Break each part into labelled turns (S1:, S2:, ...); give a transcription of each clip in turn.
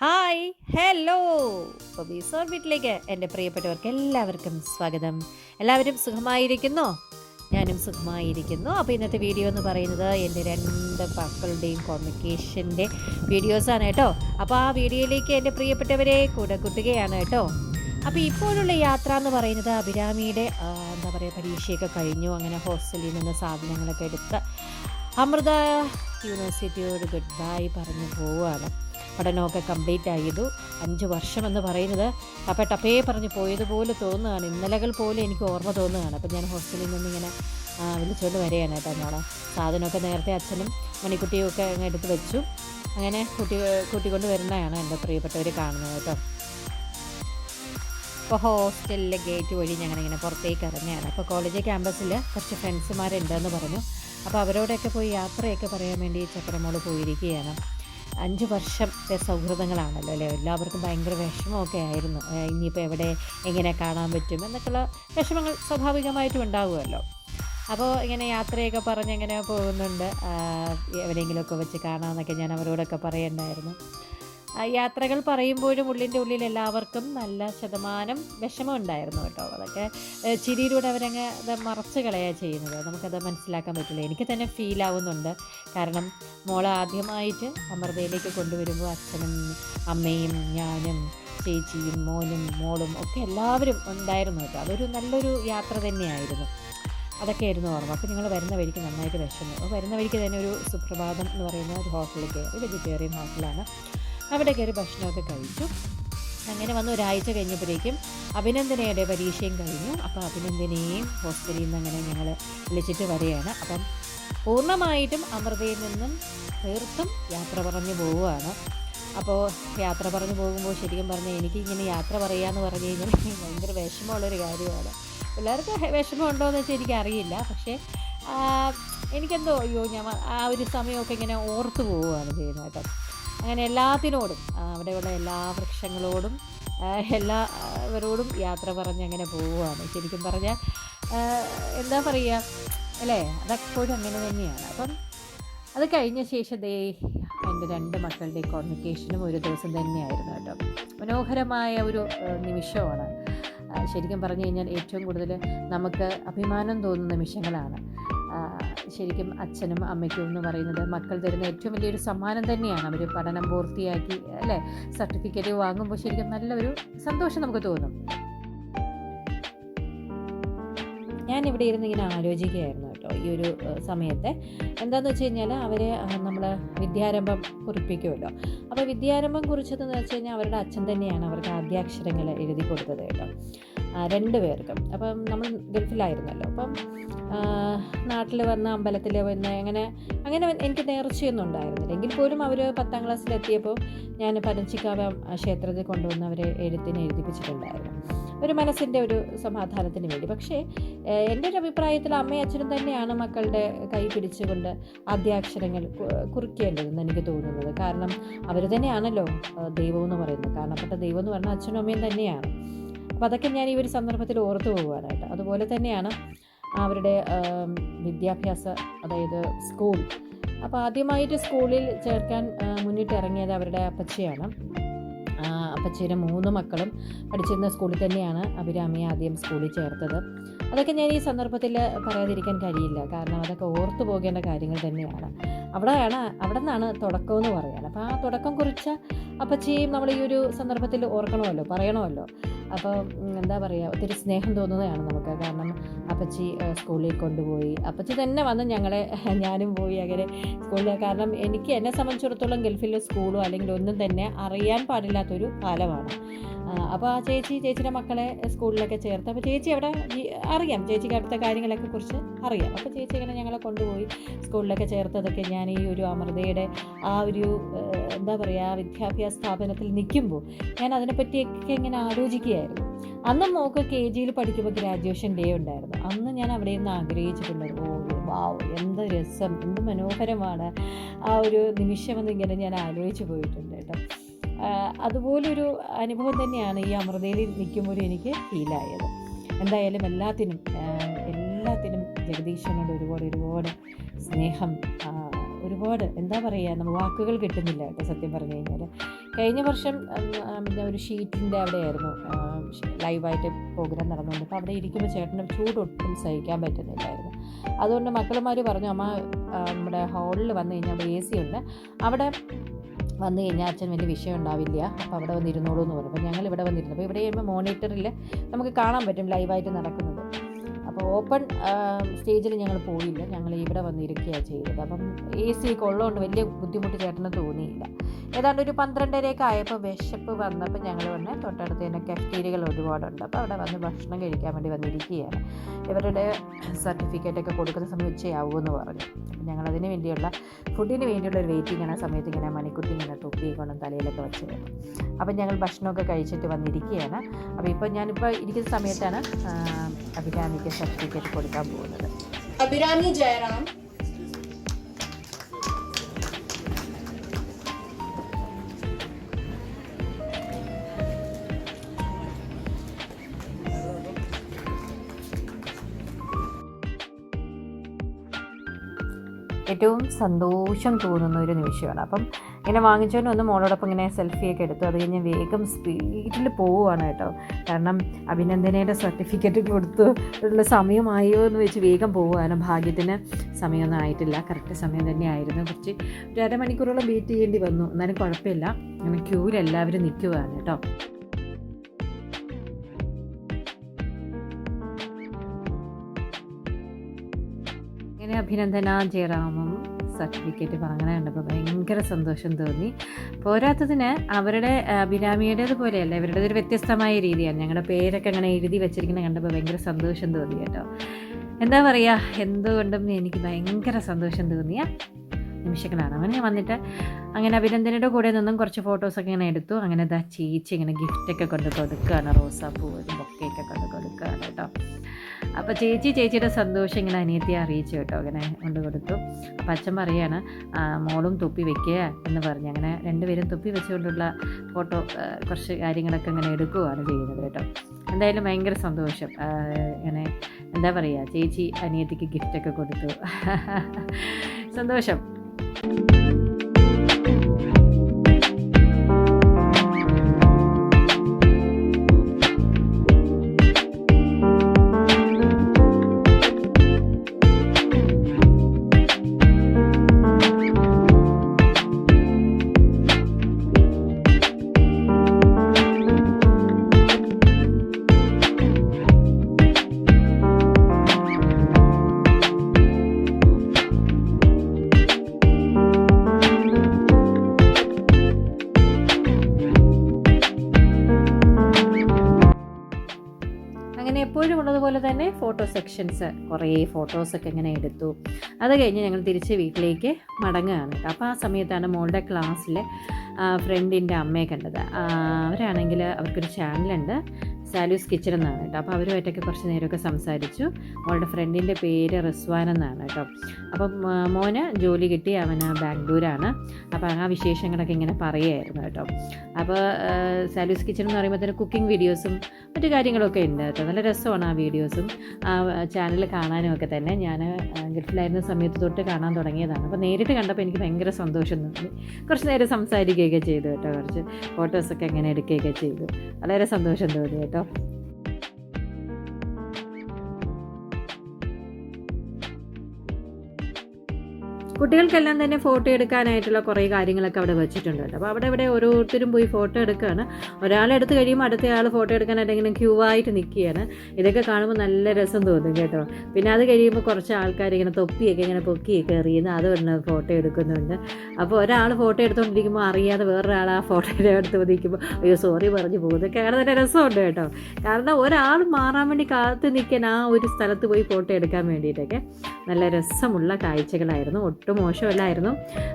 S1: Hi hello. Bobby's ഓർബിറ്റിലേക്ക് എന്റെ പ്രിയപ്പെട്ടവർക്ക് എല്ലാവർക്കും സ്വാഗതം. എല്ലാവരും സുഖമായിരിക്കുന്നോ? ഞാനും സുഖമായിരിക്കുന്നു. അപ്പോൾ ഇന്നത്തെ വീഡിയോ എന്ന് പറയുന്നത് എന്റെ രണ്ട് മക്കളുടെയും കോമ്യൂണിക്കേഷന്റെ വീഡിയോസാണ് കേട്ടോ. അപ്പോൾ ആ വീഡിയോയിലേക്ക് എന്റെ പ്രിയപ്പെട്ടവരെ കൂടെ കൂട്ടുകയാണ് കേട്ടോ. അപ്പോൾ ഇപ്പോഴുള്ള യാത്ര എന്ന് പറയുന്നത് അഭിരാമിയുടെ എന്താ പറയുക പരീക്ഷയൊക്കെ കഴിഞ്ഞു. അങ്ങനെ ഹോസ്റ്റലിൽ നിന്ന് സാധനങ്ങളൊക്കെ എടുത്ത് അമൃത യൂണിവേഴ്സിറ്റിയോട് ഗുഡ് ബൈ പറഞ്ഞു പോവുകയാണ്. പഠനമൊക്കെ കംപ്ലീറ്റ് ആയതു. അഞ്ച് വർഷം എന്ന് പറയുന്നത് ടപ്പേ ടപ്പേ പറഞ്ഞ് പോയതുപോലെ തോന്നുകയാണ്. ഇന്നലകൾ പോലെ എനിക്ക് ഓർമ്മ തോന്നുകയാണ്. അപ്പം ഞാൻ ഹോസ്റ്റലിൽ നിന്ന് ഇങ്ങനെ ആ, വിളിച്ചുകൊണ്ട് വരികയാണ് കേട്ടോ എന്നോട് സാധനമൊക്കെ നേരത്തെ അച്ഛനും മണിക്കുട്ടിയും ഒക്കെ അങ്ങ് എടുത്ത് വെച്ചു. അങ്ങനെ കുട്ടി കൂട്ടിക്കൊണ്ട് വരുന്നതാണ് എന്റെ പ്രിയപ്പെട്ടവർ കാണുന്നത് കേട്ടോ. ഇപ്പോൾ ഹോസ്റ്റലിലെ ഗേറ്റ് വഴി ഞങ്ങൾ ഇങ്ങനെ പുറത്തേക്ക് ഇറങ്ങിയാണ് അപ്പോൾ കോളേജ് ക്യാമ്പസിൽ കുറച്ച് ഫ്രണ്ട്സുമാരുണ്ടെന്ന് പറഞ്ഞു. അപ്പോൾ അവരോടൊക്കെ പോയി യാത്രയൊക്കെ പറയാൻ വേണ്ടി ചക്രമോൾ പോയിരിക്കുകയാണ്. അഞ്ച് വർഷത്തെ സൗഹൃദങ്ങളാണല്ലോ അല്ലേ? എല്ലാവർക്കും ഭയങ്കര വിഷമമൊക്കെ ആയിരുന്നു. ഇനിയിപ്പോൾ എവിടെ എങ്ങനെ കാണാൻ പറ്റും എന്നൊക്കെയുള്ള വിഷമങ്ങൾ സ്വാഭാവികമായിട്ടും ഉണ്ടാവുമല്ലോ. അപ്പോൾ ഇങ്ങനെ യാത്രയൊക്കെ പറഞ്ഞ് എങ്ങനെ പോകുന്നുണ്ട്? എവിടെയെങ്കിലുമൊക്കെ വെച്ച് കാണാമെന്നൊക്കെ ഞാൻ അവരോടൊക്കെ പറയണ്ടായിരുന്നു. യാത്രകൾ പറയുമ്പോഴും ഉള്ളിന്റെ ഉള്ളിൽ എല്ലാവർക്കും നല്ല ശതമാനം വിഷമം ഉണ്ടായിരുന്നു കേട്ടോ. അതൊക്കെ ചിരിയിലൂടെ അവരങ്ങ് അത് മറച്ച് കളയുക ചെയ്യുന്നത്. നമുക്കത് മനസ്സിലാക്കാൻ പറ്റില്ല. എനിക്ക് തന്നെ ഫീൽ ആവുന്നുണ്ട്. കാരണം മോളെ ആദ്യമായിട്ട് അമൃതയിലേക്ക് കൊണ്ടുവരുമ്പോൾ അച്ഛനും അമ്മയും ഞാനും ചേച്ചിയും മോനും മോളും ഒക്കെ എല്ലാവരും ഉണ്ടായിരുന്നു കേട്ടോ. അതൊരു നല്ലൊരു യാത്ര തന്നെയായിരുന്നു. അതൊക്കെയായിരുന്നു ഓർമ്മ. അപ്പോൾ നിങ്ങൾ വരുന്ന വഴിക്ക് നന്നായിട്ട് വിഷമം. അപ്പോൾ വരുന്ന വഴിക്ക് തന്നെ ഒരു സുപ്രഭാതം എന്ന് പറയുന്ന ഒരു ഹോട്ടലിൽ കയറി വെജിറ്റേറിയൻ ഹോട്ടലാണ് അവിടെ കയറി ഭക്ഷണമൊക്കെ കഴിച്ചു. അങ്ങനെ വന്ന് ഒരാഴ്ച കഴിഞ്ഞപ്പോഴേക്കും അഭിനന്ദനയുടെ പരീക്ഷയും കഴിഞ്ഞു. അപ്പോൾ അഭിനന്ദനെയും ഹോസ്റ്റലിൽ നിന്ന് അങ്ങനെ ഞങ്ങൾ വിളിച്ചിട്ട് വരികയാണ്. അപ്പം പൂർണമായിട്ടും അമൃതയിൽ നിന്നും തീർത്തും യാത്ര പറഞ്ഞു പോവുകയാണ്. അപ്പോൾ യാത്ര പറഞ്ഞു പോകുമ്പോൾ ശരിക്കും പറഞ്ഞാൽ എനിക്ക് ഇങ്ങനെ യാത്ര പറയാന്ന് പറഞ്ഞു കഴിഞ്ഞാൽ ഭയങ്കര വിഷമമുള്ളൊരു കാര്യമാണ്. പിള്ളേർക്ക് ഹെ- വിഷമമുണ്ടോയെന്ന് വെച്ചാൽ എനിക്കറിയില്ല പക്ഷേ എനിക്കെന്തോ അയ്യോ ഞാൻ ആ ഒരു സമയമൊക്കെ ഇങ്ങനെ ഓർത്ത് പോവുകയാണ് ചെയ്യുന്നത് കേട്ടോ. അങ്ങനെ എല്ലാത്തിനോടും അവിടെയുള്ള എല്ലാ വൃക്ഷങ്ങളോടും എല്ലാവരോടും യാത്ര പറഞ്ഞ് അങ്ങനെ പോവുകയാണ്. ശരിക്കും പറഞ്ഞാൽ എന്താ പറയുക അല്ലേ? അതെപ്പോഴും അങ്ങനെ തന്നെയാണ്. അപ്പം അത് കഴിഞ്ഞ ശേഷം ദേ എന്റെ രണ്ട് മക്കളുടെ കോൺവെക്കേഷനും ഒരു ദിവസം തന്നെയായിരുന്നു കേട്ടോ. മനോഹരമായ ഒരു നിമിഷമാണ്. ശരിക്കും പറഞ്ഞു കഴിഞ്ഞാൽ ഏറ്റവും കൂടുതൽ നമുക്ക് അഭിമാനം തോന്നുന്ന നിമിഷങ്ങളാണ്. ശരിക്കും അച്ഛനും അമ്മയ്ക്കും എന്ന് പറയുന്നത് മക്കൾ തരുന്ന ഏറ്റവും വലിയൊരു സമ്മാനം തന്നെയാണ്. അവർ പഠനം പൂർത്തിയാക്കി അല്ലേ? സർട്ടിഫിക്കറ്റ് വാങ്ങുമ്പോൾ ശരിക്കും നല്ലൊരു സന്തോഷം നമുക്ക് തോന്നും. ഞാൻ ഇവിടെ ഇരുന്ന് ഇങ്ങനെ ആലോചിക്കുകയായിരുന്നു കേട്ടോ ഈ ഒരു സമയത്തെ. എന്താണെന്ന് വെച്ച് കഴിഞ്ഞാൽ അവരെ നമ്മൾ വിദ്യാരംഭം കുറിപ്പിക്കുമല്ലോ. അപ്പോൾ വിദ്യാരംഭം കുറിച്ചതെന്ന് വെച്ച് കഴിഞ്ഞാൽ അവരുടെ അച്ഛൻ തന്നെയാണ് അവർക്ക് ആദ്യാക്ഷരങ്ങൾ എഴുതി കൊടുത്തത് കേട്ടോ. രണ്ട് പേർക്കും. അപ്പം നമ്മൾ ഗൾഫിലായിരുന്നല്ലോ. അപ്പം നാട്ടിൽ വന്ന് അമ്പലത്തിൽ വന്ന് അങ്ങനെ അങ്ങനെ എനിക്ക് നേർച്ചയൊന്നും ഉണ്ടായിരുന്നില്ല. എങ്കിൽ പോലും അവർ പത്താം ക്ലാസ്സിലെത്തിയപ്പോൾ ഞാൻ പനച്ചിക്കാവ് ക്ഷേത്രത്തിൽ കൊണ്ടുവന്ന് അവരെ എഴുത്തിന് എഴുതിപ്പിച്ചിട്ടുണ്ടായിരുന്നു. ഒരു മനസ്സിന്റെ ഒരു സമാധാനത്തിന് വേണ്ടി. പക്ഷേ എന്റെ ഒരു അഭിപ്രായത്തിൽ അമ്മയും അച്ഛനും തന്നെയാണ് മക്കളുടെ കൈ പിടിച്ചുകൊണ്ട് ആദ്യാക്ഷരങ്ങൾ കുറിക്കേണ്ടതെന്ന് എനിക്ക് തോന്നുന്നത്. കാരണം അവർ തന്നെയാണല്ലോ ദൈവം എന്ന് പറയുന്നത്. കാരണപ്പെട്ട ദൈവം എന്ന് പറഞ്ഞാൽ അച്ഛനും അമ്മയും തന്നെയാണ്. അപ്പോൾ അതൊക്കെ ഞാൻ ഈ ഒരു സന്ദർഭത്തിൽ ഓർത്തു പോകുവാനായിട്ട്. അതുപോലെ തന്നെയാണ് അവരുടെ വിദ്യാഭ്യാസ അതായത് സ്കൂൾ. അപ്പോൾ ആദ്യമായിട്ട് സ്കൂളിൽ ചേർക്കാൻ മുന്നിട്ട് മുന്നിട്ടിറങ്ങിയത് അവരുടെ അപ്പച്ചയാണ്. അപ്പച്ചിയുടെ മൂന്ന് മക്കളും പഠിച്ചിരുന്ന സ്കൂളിൽ തന്നെയാണ് അഭിരാമിയെ ആദ്യം സ്കൂളിൽ ചേർത്തത്. അതൊക്കെ ഞാൻ ഈ സന്ദർഭത്തിൽ പറയാതിരിക്കാൻ കഴിയില്ല. കാരണം അതൊക്കെ ഓർത്തു പോകേണ്ട കാര്യങ്ങൾ തന്നെയാണ്. അവിടെയാണ് അവിടെ നിന്നാണ് തുടക്കം എന്ന് പറയുന്നത്. അപ്പോൾ ആ തുടക്കം കുറിച്ച അപ്പച്ചിയും നമ്മൾ ഈ ഒരു സന്ദർഭത്തിൽ ഓർക്കണമല്ലോ പറയണമല്ലോ. അപ്പോൾ എന്താ പറയുക ഒത്തിരി സ്നേഹം തോന്നുന്നതാണ് നമുക്ക്. കാരണം അപ്പച്ചി സ്കൂളിൽ കൊണ്ടുപോയി. അപ്പച്ചി തന്നെ വന്ന് ഞങ്ങളെ ഞാനും പോയി അങ്ങനെ സ്കൂളിൽ കാരണം എനിക്ക് എന്നെ സംബന്ധിച്ചിടത്തോളം ഗൾഫിലെ സ്കൂളോ അല്ലെങ്കിൽ ഒന്നും തന്നെ അറിയാൻ പാടില്ലാത്തൊരു കാലമാണ്. അപ്പോൾ ആ ചേച്ചി ചേച്ചിയുടെ മക്കളെ സ്കൂളിലൊക്കെ ചേർത്ത്. അപ്പോൾ ചേച്ചി അവിടെ അറിയാം ചേച്ചിക്ക് അവിടുത്തെ കാര്യങ്ങളൊക്കെ കുറിച്ച് അറിയാം. അപ്പോൾ ചേച്ചി ഇങ്ങനെ ഞങ്ങളെ കൊണ്ടുപോയി സ്കൂളിലൊക്കെ ചേർത്തതൊക്കെ ഞാൻ ഈ ഒരു അമൃതയുടെ ആ ഒരു എന്താ പറയുക വിദ്യാഭ്യാസ സ്ഥാപനത്തിൽ നിൽക്കുമ്പോൾ ഞാൻ അതിനെപ്പറ്റിയൊക്കെ ഇങ്ങനെ ആലോചിക്കുകയായിരുന്നു. അന്ന് മോക്ക് കെ ജിയിൽ പഠിക്കുമ്പോൾ ഗ്രാജുവേഷൻ ഡേ ഉണ്ടായിരുന്നു. അന്ന് ഞാൻ അവിടെ നിന്ന് ആഗ്രഹിച്ചിട്ടുണ്ട് ഓ വാവ് എന്ത് രസം എന്ത് മനോഹരമാണ് ആ ഒരു നിമിഷമെന്ന് ഇങ്ങനെ ഞാൻ ആലോചിച്ച് പോയിട്ടുണ്ട് കേട്ടോ. അതുപോലൊരു അനുഭവം തന്നെയാണ് ഈ അമൃതയിൽ നിൽക്കുമ്പോഴും എനിക്ക് ഫീലായത്. എന്തായാലും എല്ലാത്തിനും എല്ലാത്തിനും ജഗദീശനോട് ഒരുപാട് ഒരുപാട് സ്നേഹം ഒരുപാട് എന്താ പറയുക നമ്മൾ വാക്കുകൾ കിട്ടുന്നില്ല കേട്ടോ സത്യം പറഞ്ഞു കഴിഞ്ഞാൽ. കഴിഞ്ഞ വർഷം പിന്നെ ഒരു ഷീറ്റിന്റെ അവിടെയായിരുന്നു ലൈവായിട്ട് പ്രോഗ്രാം നടന്നുകൊണ്ട് അപ്പോൾ അവിടെ ഇരിക്കുമ്പോൾ ചേട്ടന് ചൂട് ഒട്ടും സഹിക്കാൻ പറ്റുന്നില്ലായിരുന്നു. അതുകൊണ്ട് മക്കളുമാർ പറഞ്ഞു അമ്മ നമ്മുടെ ഹാളിൽ വന്നു കഴിഞ്ഞാൽ അവിടെ എ സി ഉണ്ട്. അവിടെ വന്നു കഴിഞ്ഞാൽ അച്ഛൻ വലിയ വിഷയം ഉണ്ടാവില്ല. അപ്പോൾ അവിടെ വന്നിരുന്നോളൂ എന്ന് പറഞ്ഞു. അപ്പോൾ ഞങ്ങൾ ഇവിടെ വന്നിരുന്നു. അപ്പോൾ ഇവിടെ ചെയ്യുമ്പോൾ മോണിറ്ററിൽ നമുക്ക് കാണാൻ പറ്റും ലൈവായിട്ട് നടക്കുന്നത്. അപ്പോൾ ഓപ്പൺ സ്റ്റേജിൽ ഞങ്ങൾ പോയില്ല. ഞങ്ങൾ ഇവിടെ വന്നിരിക്കുകയാണ് ചെയ്തത്. അപ്പം എ സി ഒക്കെ ഉള്ളതുകൊണ്ട് വലിയ ബുദ്ധിമുട്ട് ചേട്ടന് തോന്നിയില്ല. ഏതാണ്ട് ഒരു പന്ത്രണ്ടരയൊക്കെ ആയപ്പോൾ വിശപ്പ് വന്നപ്പോൾ ഞങ്ങൾ വന്ന് തൊട്ടടുത്ത് തന്നെ കഫ്റ്റീരിയകൾ ഒരുപാടുണ്ട്. അപ്പോൾ അവിടെ വന്ന് ഭക്ഷണം കഴിക്കാൻ വേണ്ടി വന്നിരിക്കുകയാണ്. ഇവരുടെ സർട്ടിഫിക്കറ്റൊക്കെ കൊടുക്കുന്ന സമയം ഉച്ചയാവുമെന്ന് പറഞ്ഞു. ഞങ്ങളതിന് വേണ്ടിയുള്ള ഫുഡിന് വേണ്ടിയുള്ള ഒരു വെയിറ്റിംഗ് ആണ്. സമയത്ത് ഇങ്ങനെ മണിക്കുട്ടി ഇങ്ങനെ തൊപ്പി കൊണ്ടും തലയിലൊക്കെ വെച്ച് വരും. അപ്പം ഞങ്ങൾ ഭക്ഷണമൊക്കെ കഴിച്ചിട്ട് വന്നിരിക്കുകയാണ്. അപ്പോൾ ഇപ്പോൾ ഞാനിപ്പോൾ ഇരിക്കുന്ന സമയത്താണ് അഭിരാമിക്ക് സർട്ടിഫിക്കറ്റ് കൊടുക്കാൻ പോകുന്നത്.
S2: അഭിരാമി ജയറാം.
S1: ഏറ്റവും സന്തോഷം തോന്നുന്ന ഒരു നിമിഷമാണ്. അപ്പം ഇങ്ങനെ വാങ്ങിച്ചുകൊണ്ട് വന്ന് മോളോടൊപ്പം ഇങ്ങനെ സെൽഫിയൊക്കെ എടുത്തു അത് കഴിഞ്ഞ് വേഗം സ്പീഡിൽ പോവുകയാണ് കേട്ടോ. കാരണം അഭിനന്ദനയുടെ സർട്ടിഫിക്കറ്റ് കൊടുത്തു ഉള്ള സമയമായോ എന്ന് വെച്ച് വേഗം പോവുകയാണ് ഭാഗ്യത്തിന് സമയമൊന്നും ആയിട്ടില്ല. കറക്റ്റ് സമയം തന്നെ ആയിരുന്നു കുറച്ച് ഒരു അരമണിക്കൂറോളം വെയിറ്റ് ചെയ്യേണ്ടി വന്നു. എന്നാലും കുഴപ്പമില്ല. അങ്ങനെ ക്യൂവിൽ എല്ലാവരും നിൽക്കുകയാണ് കേട്ടോ. അഭിനന്ദന ജയറാമും സർട്ടിഫിക്കറ്റ് വാങ്ങണുണ്ട് കണ്ടപ്പോൾ ഭയങ്കര സന്തോഷം തോന്നി. പോരാത്തതിന് അവരുടെ അഭിരാമിയുടേത് പോലെയല്ല ഇവരുടെ ഒരു വ്യത്യസ്തമായ രീതിയാണ്. ഞങ്ങളുടെ പേരൊക്കെ അങ്ങനെ എഴുതി വെച്ചിരിക്കുന്നത് കണ്ടപ്പോൾ ഭയങ്കര സന്തോഷം തോന്നി കേട്ടോ. എന്താ പറയുക എന്തുകൊണ്ടും എനിക്ക് ഭയങ്കര സന്തോഷം തോന്നിയ നിമിഷങ്ങളാണ്. അങ്ങനെ വന്നിട്ട് അങ്ങനെ അഭിനന്ദനയുടെ കൂടെ നിന്നും കുറച്ച് ഫോട്ടോസൊക്കെ ഇങ്ങനെ എടുത്തു. അങ്ങനെ ദാ ചേച്ചി ഇങ്ങനെ ഗിഫ്റ്റൊക്കെ കൊണ്ട് കൊടുക്കുകയാണ് റോസാപ്പൂ ബൊക്കെയൊക്കെ കൊണ്ട് കൊടുക്കുകയാണ് കേട്ടോ. അപ്പോൾ ചേച്ചി ചേച്ചിയുടെ സന്തോഷം ഇങ്ങനെ അനിയത്തിയെ അറിയിച്ചു കേട്ടോ അങ്ങനെ കൊണ്ട് കൊടുത്തു. അപ്പം അച്ഛൻ പറയാണ് മോളും തൊപ്പി വെക്കുക എന്ന് പറഞ്ഞ്. അങ്ങനെ രണ്ടുപേരും തൊപ്പി വെച്ചുകൊണ്ടുള്ള ഫോട്ടോ കുറച്ച് കാര്യങ്ങളൊക്കെ ഇങ്ങനെ എടുക്കുകയാണ് ചെയ്യുന്നത് കേട്ടോ. എന്തായാലും ഭയങ്കര സന്തോഷം. ഇങ്ങനെ എന്താ പറയുക ചേച്ചി അനിയത്തിക്ക് ഗിഫ്റ്റൊക്കെ കൊടുത്തു. സന്തോഷം. ഫോട്ടോ സെക്ഷൻസ് കുറേ ഫോട്ടോസൊക്കെ ഇങ്ങനെ എടുത്തു. അത് കഴിഞ്ഞ് ഞങ്ങൾ തിരിച്ച് വീട്ടിലേക്ക് മടങ്ങുകയാണ് അപ്പോൾ ആ സമയത്താണ് മോളുടെ ക്ലാസ്സിൽ ഫ്രണ്ടിന്റെ അമ്മയെ കണ്ടത്. അവരാണെങ്കിൽ അവർക്കൊരു ചാനലുണ്ട് സാലൂസ് കിച്ചൺ എന്നാണ് കേട്ടോ. അപ്പോൾ അവരുമായിട്ടൊക്കെ കുറച്ച് നേരമൊക്കെ സംസാരിച്ചു. അവളുടെ ഫ്രണ്ടിന്റെ പേര് റിസ്വാൻ എന്നാണ് കേട്ടോ. അപ്പം മോന് ജോലി കിട്ടി അവന് ബാംഗ്ലൂരാണ്. അപ്പോൾ ആ വിശേഷങ്ങളൊക്കെ ഇങ്ങനെ പറയുമായിരുന്നു കേട്ടോ. അപ്പോൾ സാലൂസ് കിച്ചൺ എന്ന് പറയുമ്പോൾ തന്നെ കുക്കിംഗ് വീഡിയോസും മറ്റു കാര്യങ്ങളൊക്കെ ഉണ്ട് കേട്ടോ. നല്ല രസമാണ് ആ വീഡിയോസും. ആ ചാനൽ കാണാനും ഒക്കെ തന്നെ. ഞാൻ ഗൾഫിലായിരുന്ന സമയത്ത് തൊട്ട് കാണാൻ തുടങ്ങിയതാണ്. അപ്പോൾ നേരിട്ട് കണ്ടപ്പോൾ എനിക്ക് ഭയങ്കര സന്തോഷം തോന്നി. കുറച്ച് നേരം സംസാരിക്കുകയൊക്കെ ചെയ്തു കേട്ടോ. കുറച്ച് ഫോട്ടോസൊക്കെ എങ്ങനെ എടുക്കുകയൊക്കെ ചെയ്തു. വളരെ സന്തോഷം തോന്നി കേട്ടോ. tomorrow. കുട്ടികൾക്കെല്ലാം തന്നെ ഫോട്ടോ എടുക്കാനായിട്ടുള്ള കുറേ കാര്യങ്ങളൊക്കെ അവിടെ വെച്ചിട്ടുണ്ട് അപ്പോൾ അവിടെ ഇവിടെ ഓരോരുത്തരും പോയി ഫോട്ടോ എടുക്കുകയാണ്. ഒരാളെടുത്ത് കഴിയുമ്പോൾ അടുത്ത ആൾ ഫോട്ടോ എടുക്കാനായിട്ട് ഇങ്ങനെ ക്യൂ ആയിട്ട് നിൽക്കുകയാണ്. ഇതൊക്കെ കാണുമ്പോൾ നല്ല രസം തോന്നും കേട്ടോ. പിന്നെ അത് കഴിയുമ്പോൾ കുറച്ച് ആൾക്കാർ ഇങ്ങനെ തൊപ്പിയൊക്കെ ഇങ്ങനെ പൊക്കിയൊക്കെ എറിയുന്നു അത് ഒന്ന് ഫോട്ടോ എടുക്കുന്നുണ്ട്. അപ്പോൾ ഒരാൾ ഫോട്ടോ എടുത്തുകൊണ്ടിരിക്കുമ്പോൾ അറിയാതെ വേറൊരാൾ ആ ഫോട്ടോയുടെ അടുത്ത് നിൽക്കുമ്പോൾ അയ്യോ സോറി പറഞ്ഞു പോകും. ഇതൊക്കെ തന്നെ നല്ല രസമുണ്ട് കേട്ടോ. കാരണം ഒരാൾ മാറാൻ വേണ്ടി കാത്തു നിൽക്കാൻ ആ ഒരു സ്ഥലത്ത് പോയി ഫോട്ടോ എടുക്കാൻ വേണ്ടിയിട്ടൊക്കെ നല്ല രസമുള്ള കാഴ്ചകളായിരുന്നു. ഒട്ടും മോശമല്ലായിരുന്നു.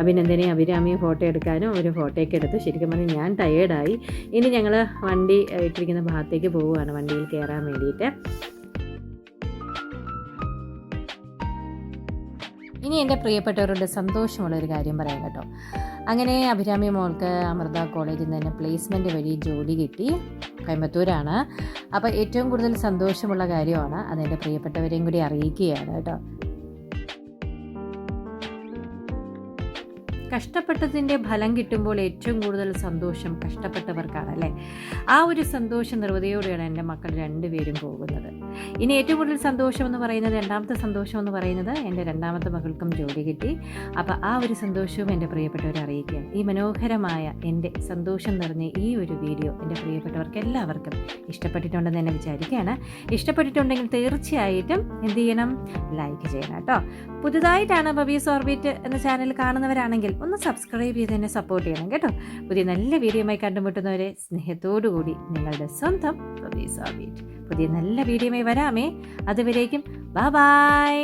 S1: അഭിനന്ദനെ അഭിരാമിയും ഫോട്ടോ എടുക്കാനും ഒരു ഫോട്ടോയൊക്കെ എടുത്ത്. ശരിക്കും പറഞ്ഞാൽ ഞാൻ ടയേർഡായി ഇനി ഞങ്ങൾ വണ്ടി ഇട്ടിരിക്കുന്ന ഭാഗത്തേക്ക് പോവുകയാണ്. വണ്ടിയിൽ കയറാൻ വേണ്ടിയിട്ട്. ഇനി എന്റെ പ്രിയപ്പെട്ടവരോട് സന്തോഷമുള്ള ഒരു കാര്യം പറയാം കേട്ടോ. അങ്ങനെ അഭിരാമി മോൾക്ക് അമൃത കോളേജിൽ നിന്ന് തന്നെ പ്ലേസ്മെന്റ് വഴി ജോലി കിട്ടി. കോയമ്പത്തൂരാണ്. അപ്പോൾ ഏറ്റവും കൂടുതൽ സന്തോഷമുള്ള കാര്യമാണ് അതെന്റെ പ്രിയപ്പെട്ടവരെയും കൂടി അറിയിക്കുകയാണ് കേട്ടോ. കഷ്ടപ്പെട്ടതിന്റെ ഫലം കിട്ടുമ്പോൾ ഏറ്റവും കൂടുതൽ സന്തോഷം കഷ്ടപ്പെട്ടവർക്കാണ് അല്ലേ ആ ഒരു സന്തോഷ നിർവൃതിയോടെയാണ് എന്റെ മക്കൾ രണ്ടുപേരും പോകുന്നത്. ഇനി ഏറ്റവും കൂടുതൽ സന്തോഷം എന്ന് പറയുന്നത് രണ്ടാമത്തെ സന്തോഷം എന്ന് പറയുന്നത് എന്റെ രണ്ടാമത്തെ മകൾക്കും ജോലി കിട്ടി. അപ്പോൾ ആ ഒരു സന്തോഷവും എന്റെ പ്രിയപ്പെട്ടവരെ അറിയിക്കുക ഈ മനോഹരമായ എന്റെ സന്തോഷം നിറഞ്ഞ ഈ ഒരു വീഡിയോ എന്റെ പ്രിയപ്പെട്ടവർക്ക് എല്ലാവർക്കും ഇഷ്ടപ്പെട്ടിട്ടുണ്ടെന്ന് എന്നെ വിചാരിക്കുകയാണ്. ഇഷ്ടപ്പെട്ടിട്ടുണ്ടെങ്കിൽ തീർച്ചയായിട്ടും എന്ത് ചെയ്യണം? ലൈക്ക് ചെയ്യണം കേട്ടോ. പുതുതായിട്ടാണ് ബബീസ് ഓർബിറ്റ് എന്ന ചാനൽ കാണുന്നവരാണെങ്കിൽ ഒന്ന് സബ്സ്ക്രൈബ് ചെയ്ത് എന്നെ സപ്പോർട്ട് ചെയ്യണം കേട്ടോ. പുതിയ നല്ല വീഡിയോയുമായി കണ്ടുമുട്ടുന്നവരെ സ്നേഹത്തോടു കൂടി നിങ്ങളുടെ സ്വന്തം ബബീസ് ഓർബിറ്റ് പുതിയ നല്ല വീഡിയോയുമായി വരാമേ. അതുവരേക്കും ബൈ